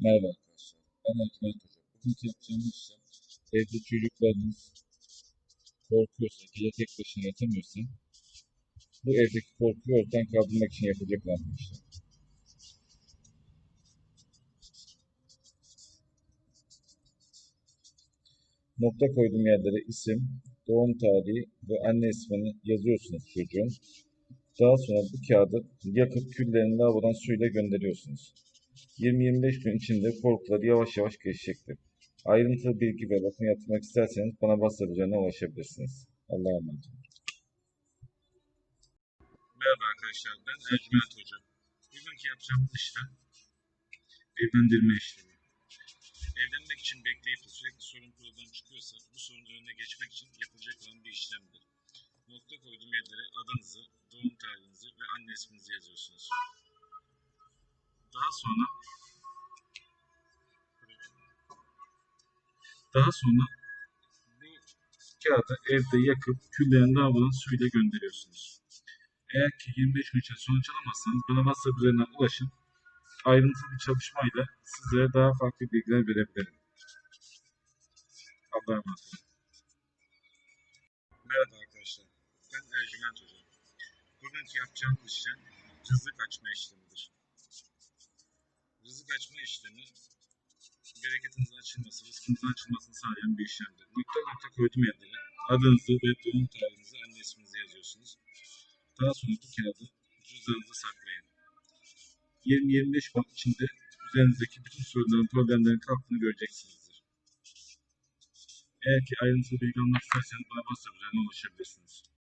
Merhaba arkadaşlar. Ben Ercüment Hoca. Bugünkü yapacağımız işlem evde çocuklarınız korkuyorsa, gece tek başına yatamıyorsa bu evdeki korkuyu ortadan kaldırmak için yapılacak olan bir işlem. Nokta koyduğum yerlere isim, doğum tarihi ve anne ismini yazıyorsunuz çocuğun. Daha sonra bu kağıdı yakıp küllerini lavabodan suyla gönderiyorsunuz. 20-25 gün içinde korkuları yavaş yavaş geçecektir. Ayrıntılı bilgi ve bakım yapmak isterseniz bana WhatsApp ulaşabilirsiniz. Allah'a emanet olun. Merhaba arkadaşlar, ben Ercüment Hoca. Bugünkü yapacağımız işlem evlendirme işlemi. Evlenmek için bekleyip sürekli sorun problem çıkıyorsa bu sorunun önüne geçmek için yapılacak olan bir işlemdir. Nokta koyduğum yerlere adınızı, doğum tarihinizi ve anne isminizi yazıyorsunuz. Daha sonra daha sonra kağıdı evde yakıp küllerini lavabodan suyla gönderiyorsunuz. Eğer ki 25 gün içinde sonuç alamazsanız bana WhatsApp üzerinden ulaşın. Ayrıntılı bir çalışmayla sizlere daha farklı bilgiler verebilirim. Allah'a emanet olun. Merhaba arkadaşlar. Ben Ercüment Hoca. Bugünkü yapacağımız işlem rızık açma işlemidir. Rızık açma işlemi bereketinizin açılması, rızkınızın açılmasını sağlayan bir işlemdir. Nokta nokta koydum yerlere. Adınızı ve doğum tarihinizi, anne isminizi yazıyorsunuz. Daha sonra bu kağıdı cüzdanınıza saklayın. 20-25 gün içinde üzerinizdeki bütün sorunların, problemlerin kalktığını göreceksinizdir. Eğer ki ayrıntılı bilgi almak isterseniz bana WhatsApp üzerinden ulaşabilirsiniz.